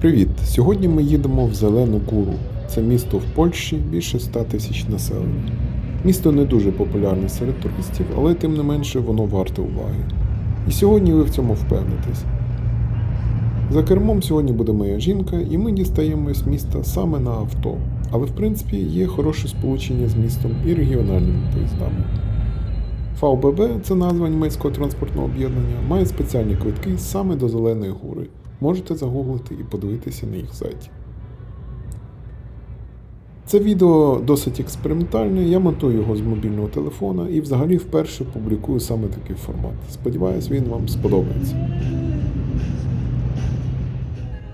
Привіт! Сьогодні ми їдемо в Зелену Гуру. Це місто в Польщі більше 100 тисяч населення. Місто не дуже популярне серед туристів, але тим не менше воно варте уваги. І сьогодні ви в цьому впевнитесь. За кермом сьогодні буде моя жінка, і ми дістаємось міста саме на авто. Але в принципі є хороше сполучення з містом і регіональними поїздами. ФАУББ, це назва німецького транспортного об'єднання, має спеціальні квитки саме до Зеленої гури. Можете загуглити і подивитися на їх сайті. Це відео досить експериментальне, я монтую його з мобільного телефона і взагалі вперше публікую саме такий формат. Сподіваюсь, він вам сподобається.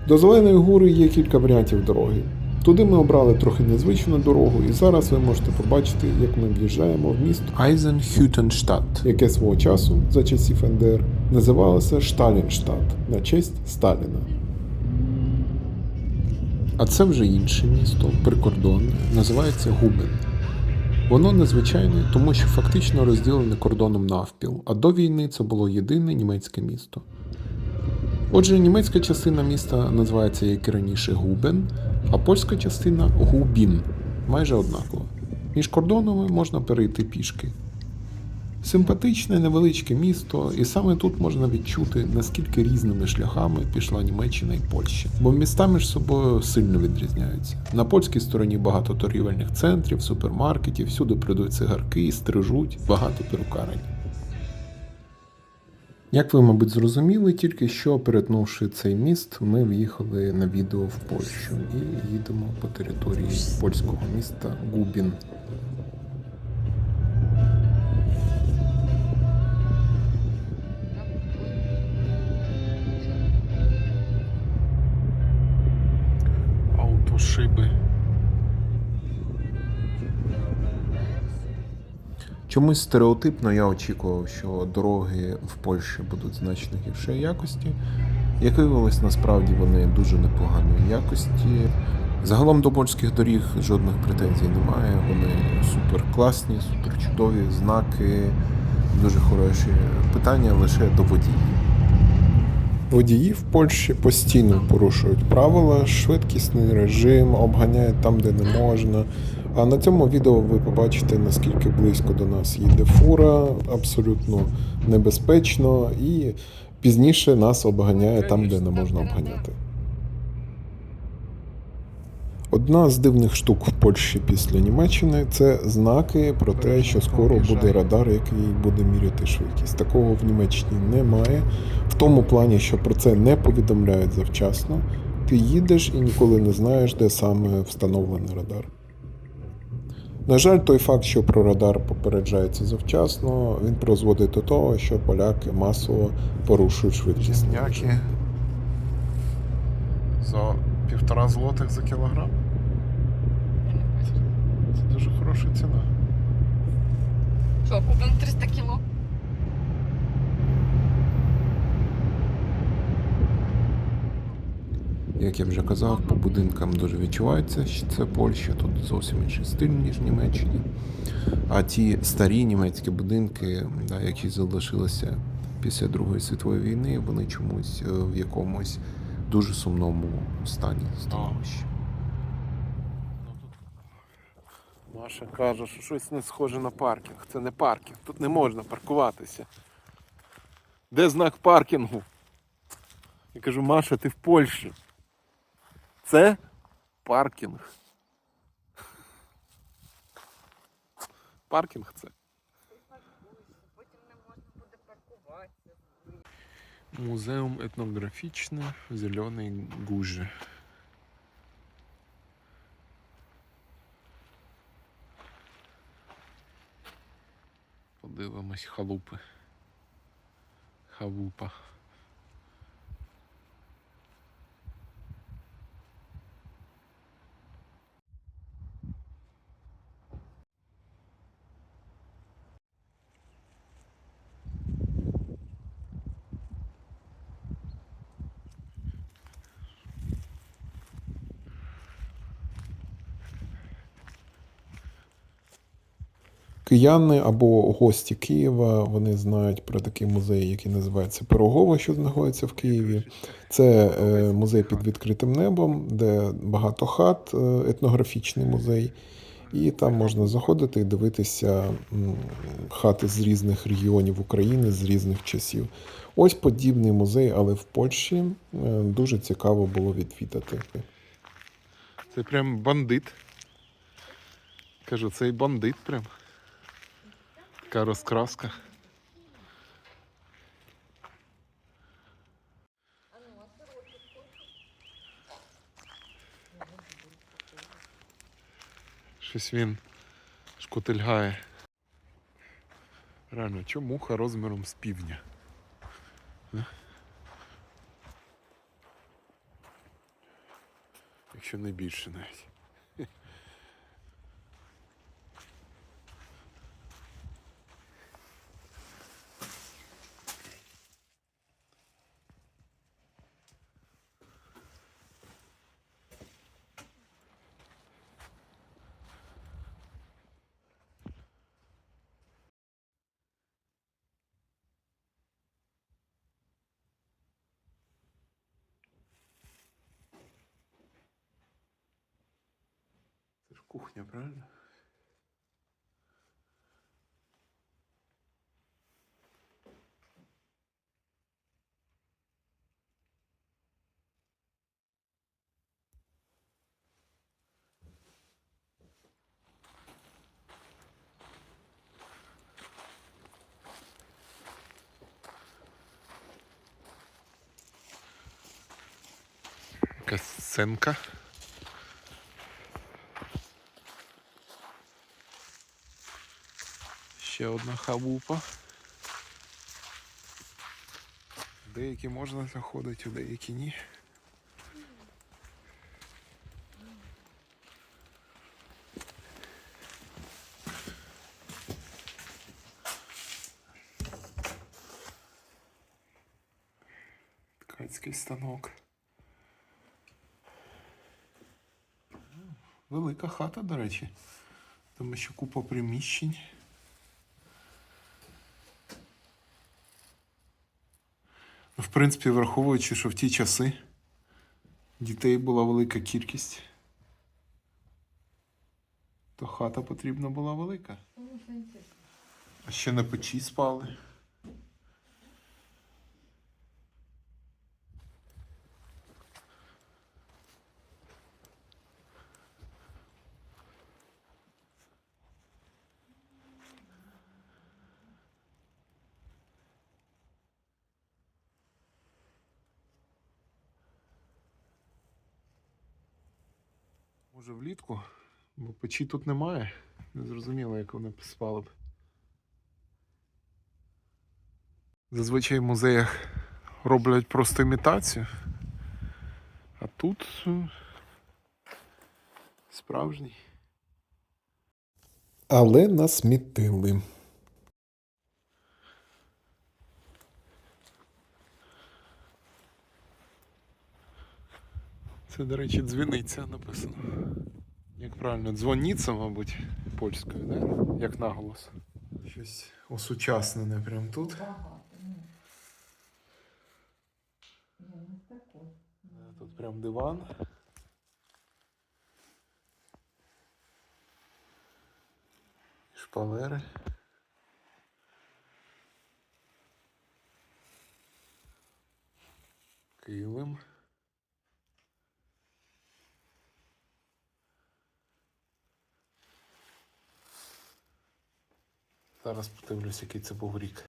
До Зеленої гури є кілька варіантів дороги. Туди ми обрали трохи незвичну дорогу, і зараз ви можете побачити, як ми в'їжджаємо в місто Айзенхютенштадт, яке свого часу, за часів НДР, називалося Шталінштадт на честь Сталіна. А це вже інше місто, прикордонне, називається Губен. Воно незвичайне, тому що фактично розділене кордоном навпіл, а до війни це було єдине німецьке місто. Отже, німецька частина міста називається, як і раніше, Губен, а польська частина Губін. Майже однаково. Між кордонами можна перейти пішки. Симпатичне невеличке місто, і саме тут можна відчути, наскільки різними шляхами пішла Німеччина і Польща, бо міста між собою сильно відрізняються. На польській стороні багато торгівельних центрів, супермаркетів, всюди продають цигарки, стрижуть, багато перукарень. Як ви, мабуть, зрозуміли, тільки що перетнувши цей міст, ми в'їхали на відео в Польщу і їдемо по території польського міста Губін. Автошиби. Чомусь стереотипно я очікував, що дороги в Польщі будуть значно гіршої якості. Як виявилось, насправді вони дуже непоганої якості. Загалом до польських доріг жодних претензій немає. Вони супер класні, супер чудові, знаки, дуже хороші. Питання лише до водіїв. Водії в Польщі постійно порушують правила, швидкісний режим, обганяють там, де не можна. А на цьому відео ви побачите, наскільки близько до нас їде фура, абсолютно небезпечно, і пізніше нас обганяє там, де не можна обганяти. Одна з дивних штук в Польщі після Німеччини це знаки про те, що скоро буде радар, який буде міряти швидкість. Такого в Німеччині немає. В тому плані, що про це не повідомляють завчасно. Ти їдеш і ніколи не знаєш, де саме встановлений радар. На жаль, той факт, що про радар попереджається завчасно, він призводить до того, що поляки масово порушують швидкість. Земняки за півтора злотих за кілограм. Це дуже хороша ціна. Що, купимо 300 кіло? Як я вже казав, по будинкам дуже відчувається, що це Польща, тут зовсім інший стиль, ніж Німеччині. А ті старі німецькі будинки, да, які залишилися після Другої світової війни, вони чомусь е, в якомусь дуже сумному стані становищі. Маша каже, що щось не схоже на паркінг. Це не паркінг, тут не можна паркуватися. Де знак паркінгу? Я кажу, Маша, ти в Польщі. Це паркінг. Паркінг це. Потім не можна буде паркуватися. Музеум етнографічне в Зеленій Гужі. Подивимось халупи. Халупа. Кияни або гості Києва вони знають про такий музей, який називається Пирогово, що знаходиться в Києві. Це е, музей під відкритим небом, де багато хат, е, етнографічний музей. І там можна заходити і дивитися хати з різних регіонів України, з різних часів. Ось подібний музей, але в Польщі е, дуже цікаво було відвідати. Це прям бандит. Кажу, цей бандит прям. Така розкраска. Щось він шкотильгає. Реально, чому муха розміром з півдня? Е? Якщо не більше навіть. Кухня, правильно? Якась Ще одна халупа. В Деякі можна заходити, у деякі ні. Ткацький станок. Велика хата, до речі. Там ще купа приміщень. В принципі, враховуючи, що в ті часи дітей була велика кількість, то хата потрібна була велика. А ще на печі спали. Може бо печі тут немає. Не зрозуміло, як вони спали б. Зазвичай в музеях роблять просто імітацію. А тут е, справжній. Але насмітили. Це, до речі, дзвіниця написано. Як правильно, дзвоніця, мабуть, польською, да? Як наголос. Щось осучаснене прямо тут. Тут прям диван. Шпалери. Килим. Зараз подивлюсь, який це був рік.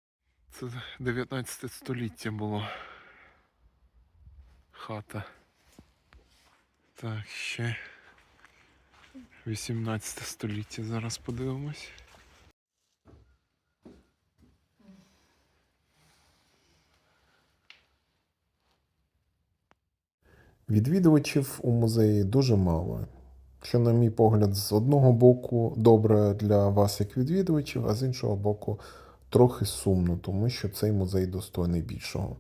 Це 19 століття було. Хата. Так, ще 18 століття. Зараз подивимось. Відвідувачів у музеї дуже мало. Що, на мій погляд, з одного боку добре для вас як відвідувачів, а з іншого боку, трохи сумно, тому що цей музей достойний більшого.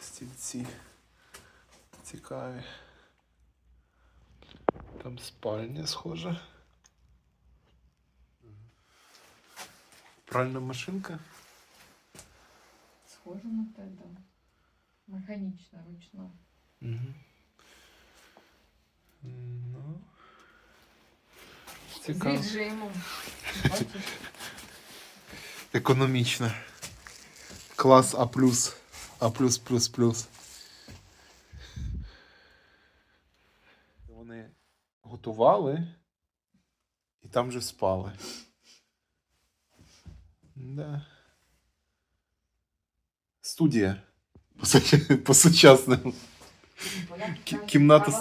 Стільці цікаві. Там спальня схожа. Пральна машинка. Схоже на те, да. Механічна, ручна. Угу. Ну. З Цікаво. віджимом. Бачиш? Економічна. Клас А. А плюс плюс плюс. Вони готували і там же спали. Да. Студія. По, по сучасному. Кімната.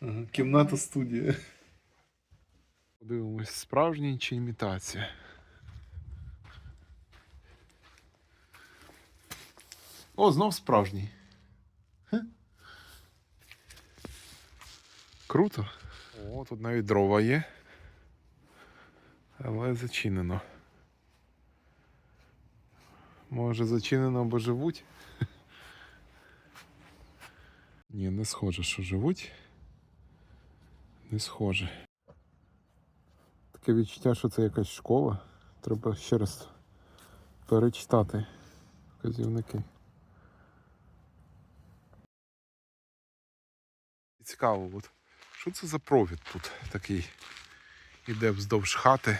Ага, Кімната студія. Подивимось, справжній чи імітація. О, знов справжній. Хе. Круто. О, тут навіть дрова є. Але зачинено. Може зачинено, бо живуть? Ні, не схоже, що живуть. Не схоже. Таке відчуття, що це якась школа. Треба ще раз перечитати вказівники. Цікаво, от що це за провід тут такий? Іде вздовж хати.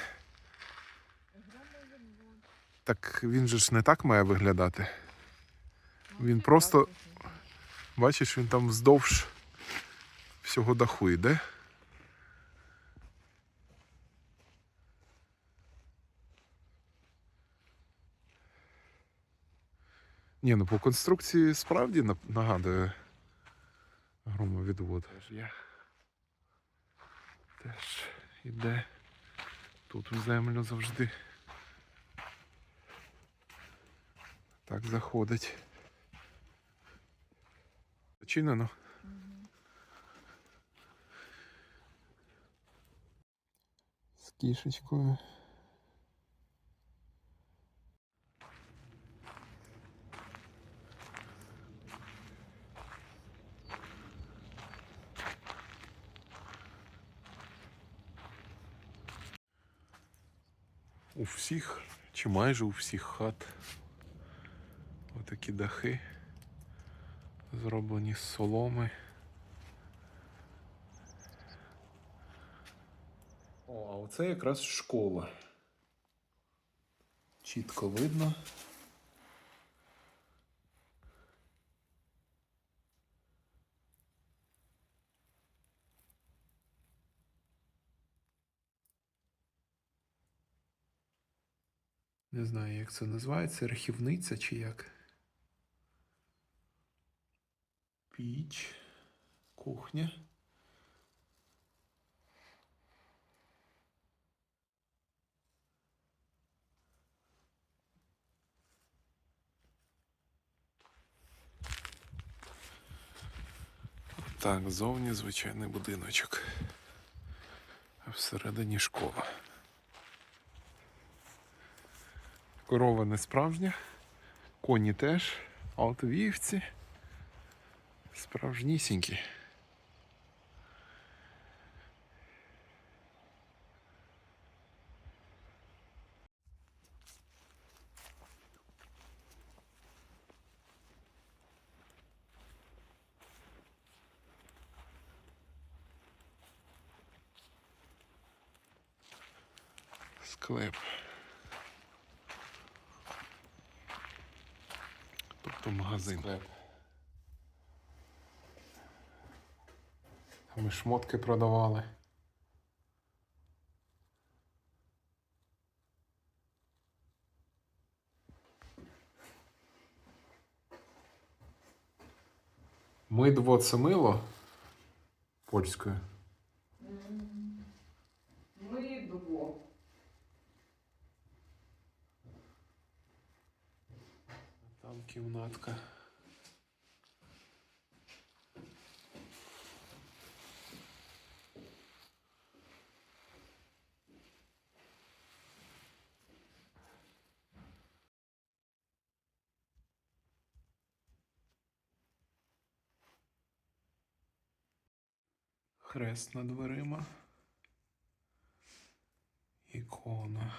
Так він же ж не так має виглядати. Він просто, бачиш, він там вздовж всього даху йде. Ні, ну по конструкції справді нагадує громовідвод. Є. Теж іде тут в землю завжди. Так заходить. Зачинено. З кішечкою. У всіх, чи майже у всіх хат отакі дахи зроблені з соломи. О, а оце якраз школа. Чітко видно. Не знаю, як це називається, рахівниця чи як. Піч, кухня. Так, зовні звичайний будиночок. А всередині школа. Корова не справжня, коні теж, а от вівці справжнісінькі. Склеп. Тобто магазин. Склеп. Ми шмотки продавали. Мидво це мило польською. Мидво. Там кімнатка. Хрест над дверима. Ікона.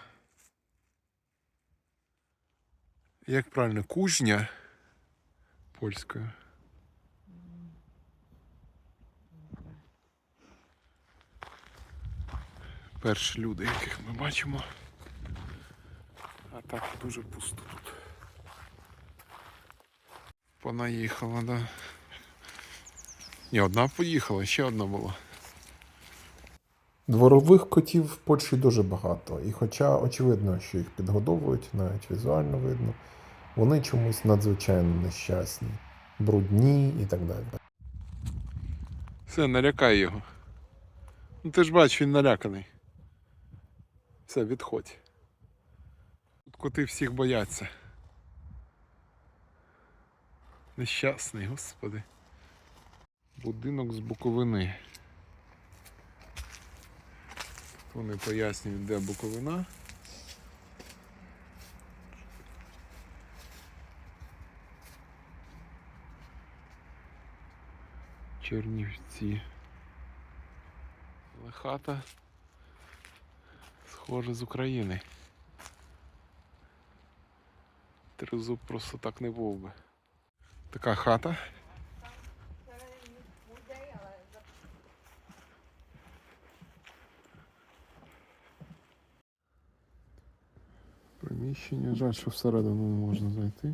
Як правильно, кужня польською. Перші люди, яких ми бачимо. А так дуже пусто тут. Понаїхала, да. Ні, одна поїхала, ще одна була. Дворових котів в Польщі дуже багато, і хоча очевидно, що їх підгодовують, навіть візуально видно, вони чомусь надзвичайно нещасні, брудні і так далі. Все, налякай його. Ну ти ж бачиш, він наляканий. Все, відходь. Тут коти всіх бояться. Нещасний, господи. Будинок з Буковини. Вони пояснюють, де Буковина. Чернівці. Але хата схожа з України. Тризуб просто так не був би. Така хата. Приміщення, жаль, що всередину не можна зайти.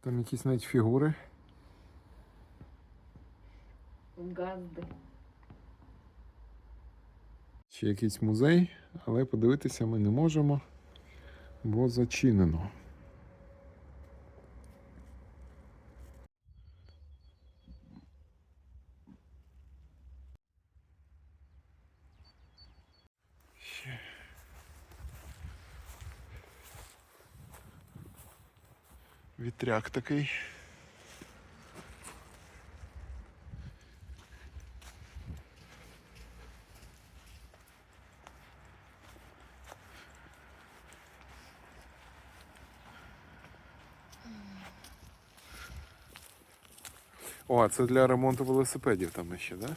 Там якісь навіть фігури. Газди. Ще якийсь музей, але подивитися ми не можемо, бо зачинено. Вітряк такий. О, а це для ремонту велосипедів там ще, так? Да?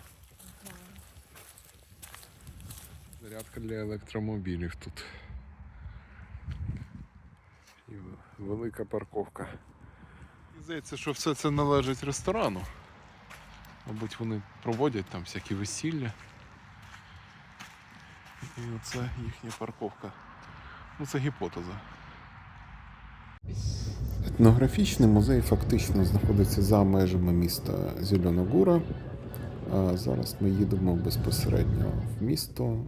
Зарядка для електромобілів тут. І велика парковка. Здається, що все це належить ресторану. Мабуть, вони проводять там всякі весілля. І оце їхня парковка. Ну це гіпотеза. Етнографічний музей фактично знаходиться за межами міста Зеленогура. А зараз ми їдемо безпосередньо в місто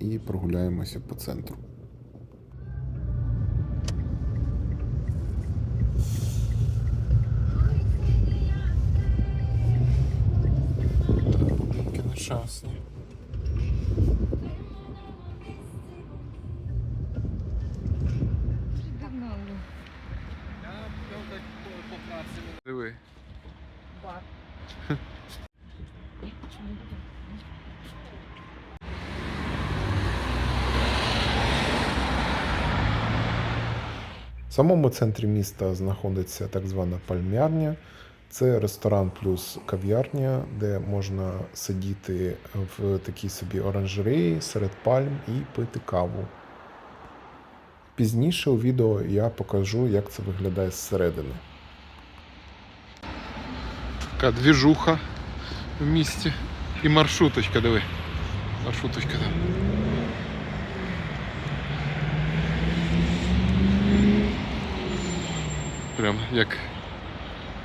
і прогуляємося по центру. Самому центрі міста знаходиться так звана пальмярня. Це ресторан плюс кав'ярня, де можна сидіти в такій собі оранжереї серед пальм і пити каву. Пізніше у відео я покажу, як це виглядає зсередини. Така двіжуха в місті. І маршруточка, диви. Маршруточка там. Прям як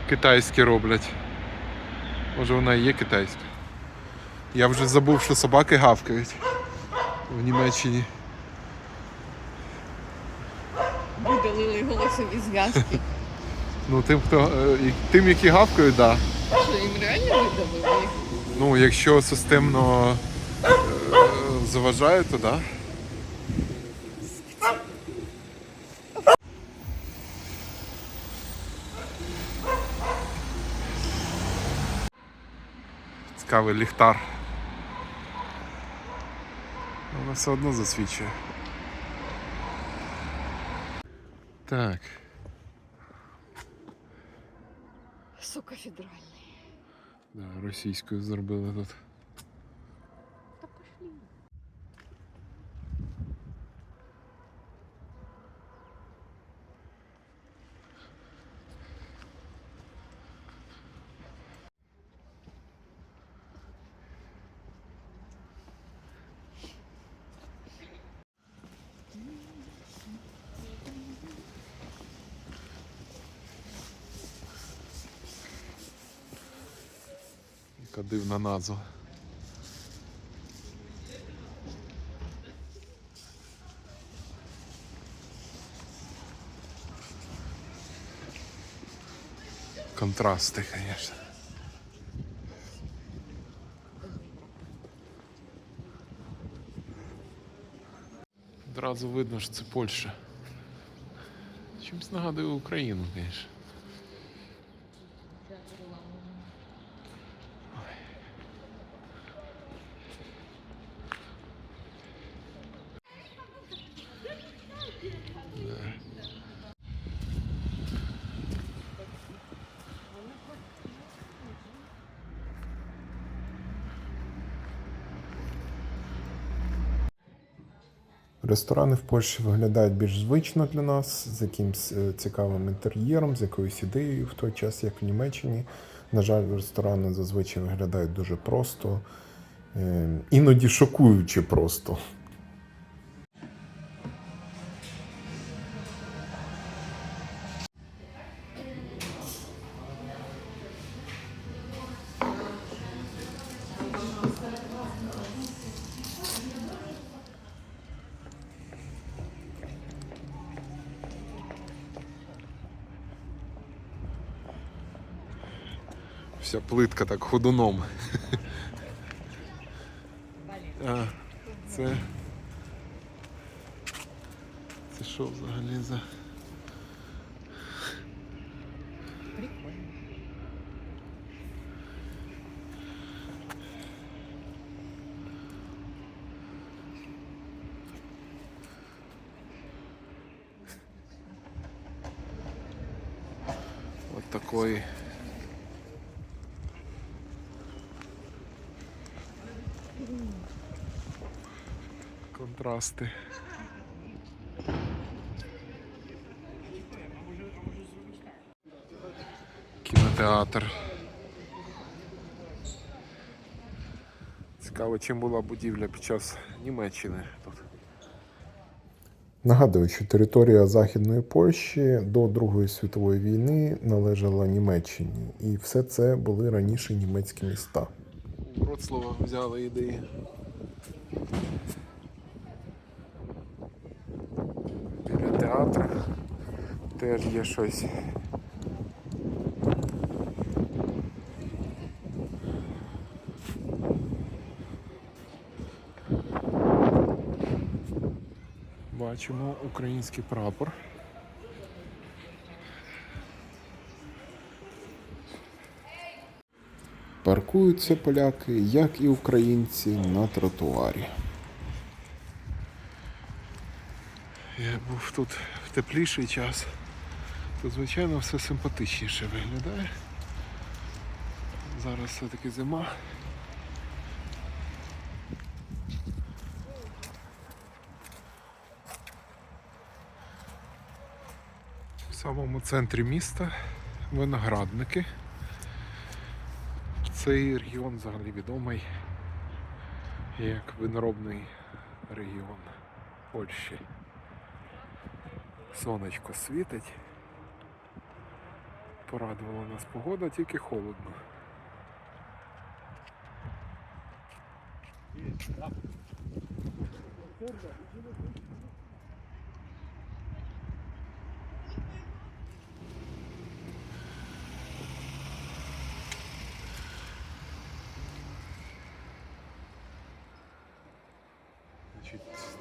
китайські роблять. Може вона і є китайська. Я вже забув, що собаки гавкають в Німеччині. Видалили голосові зв'язки. Ну тим, хто е, тим, які гавкають, так. Да. Що їм реально видалили? Ну, якщо системно е, заважає, то да. Цікавий ліхтар. Вона все одно засвічує. Так. Сокафедральний. Да, російською зробили тут. Дивна назва. Контрасти, звісно. Одразу видно, що це Польща. Чимось нагадує Україну, звісно. Ресторани в Польщі виглядають більш звично для нас, з якимось е, цікавим інтер'єром, з якоюсь ідеєю в той час, як в Німеччині. На жаль, ресторани зазвичай виглядають дуже просто, е, іноді шокуючи просто. Вся плитка так ходуном. А, це. Це що взагалі за. Контрасти. Кінотеатр. Цікаво, чим була будівля під час Німеччини тут. Нагадую, що територія Західної Польщі до Другої світової війни належала Німеччині, і все це були раніше німецькі міста. У Вроцлава взяли ідеї. Біля театру теж є щось. Бачимо український прапор. Паркуються поляки, як і українці, на тротуарі. Я був тут в тепліший час. Тут, звичайно, все симпатичніше виглядає. Зараз все-таки зима. В самому центрі міста виноградники. Цей регіон взагалі відомий як виноробний регіон Польщі. Сонечко світить. Порадувала нас погода, тільки холодно. Значить,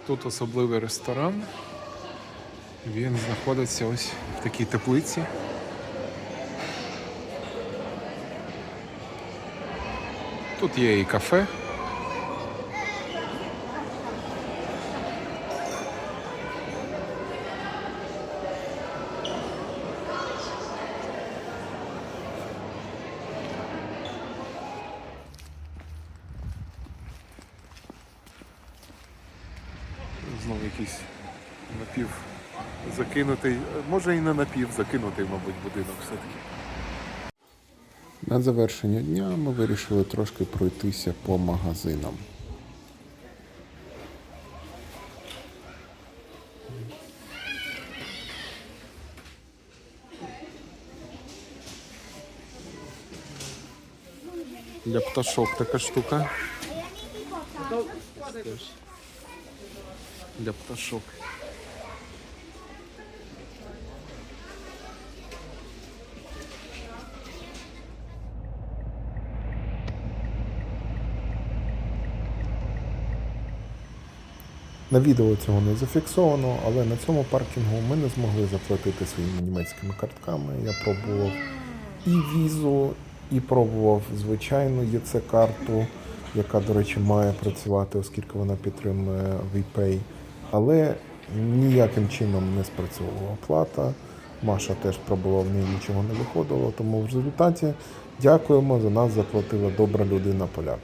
Тут особливий ресторан. Він знаходиться ось в такій теплиці. Тут є і кафе. Знову якийсь напів закинутий, може і не напів закинутий, мабуть, будинок все-таки. На завершення дня ми вирішили трошки пройтися по магазинам. Для пташок така штука. Для пташок. На відео цього не зафіксовано, але на цьому паркінгу ми не змогли заплатити своїми німецькими картками. Я пробував і візу, і пробував звичайну ЄЦ-карту, яка, до речі, має працювати, оскільки вона підтримує VPay. Але ніяким чином не спрацьовувала плата. Маша теж пробувала, в неї нічого не виходило. Тому в результаті дякуємо, за нас заплатила добра людина поляк.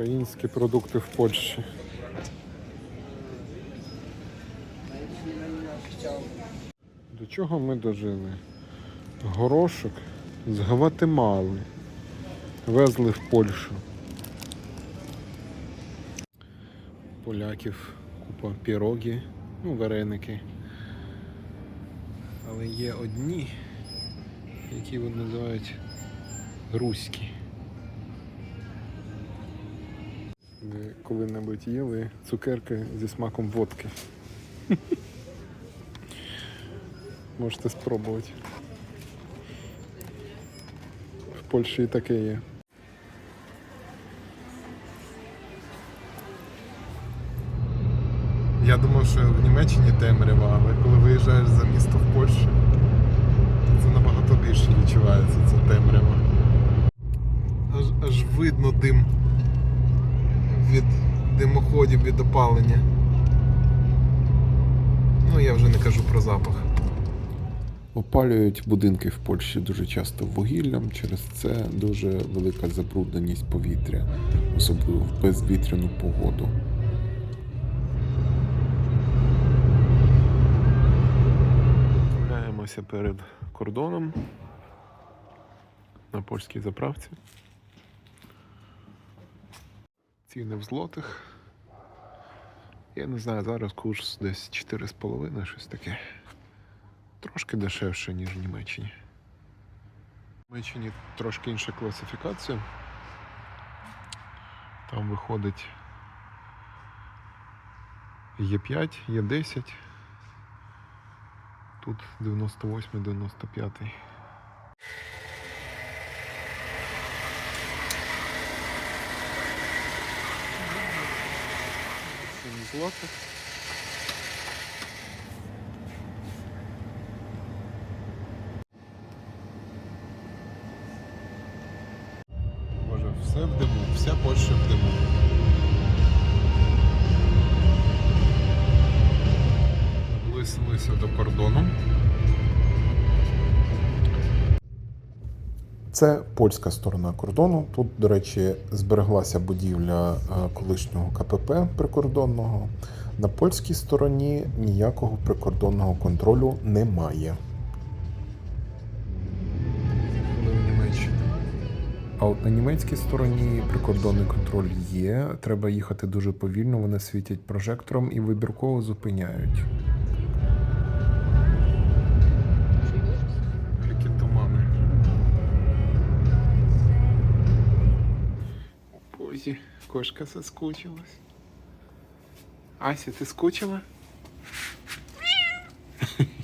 Українські продукти в Польщі. До чого ми дожили? Горошок з Гватемали. Везли в Польщу. Поляків купа піроги, ну, вареники. Але є одні, які вони називають руські. Коли-небудь їли цукерки зі смаком водки. Можете спробувати. В Польщі і таке є. Я думав, що в Німеччині темрява, але коли виїжджаєш за місто в Польщі, це набагато більше відчувається ця темрява. Від опалення. Ну, я вже не кажу про запах. Опалюють будинки в Польщі дуже часто вугіллям, через це дуже велика забрудненість повітря, особливо в безвітряну погоду. Гуляємося перед кордоном на польській заправці. Ціни в злотих. Я не знаю, зараз курс десь 4,5, щось таке. Трошки дешевше, ніж в Німеччині. В Німеччині трошки інша класифікація. Там виходить є 5, є 10. Тут 98, 95. Сім злотих. Це польська сторона кордону. Тут, до речі, збереглася будівля е, колишнього КПП прикордонного. На польській стороні ніякого прикордонного контролю немає. А от на німецькій стороні прикордонний контроль є. Треба їхати дуже повільно. Вони світять прожектором і вибірково зупиняють. друзі, кошка соскучилась. Ася, ты скучила?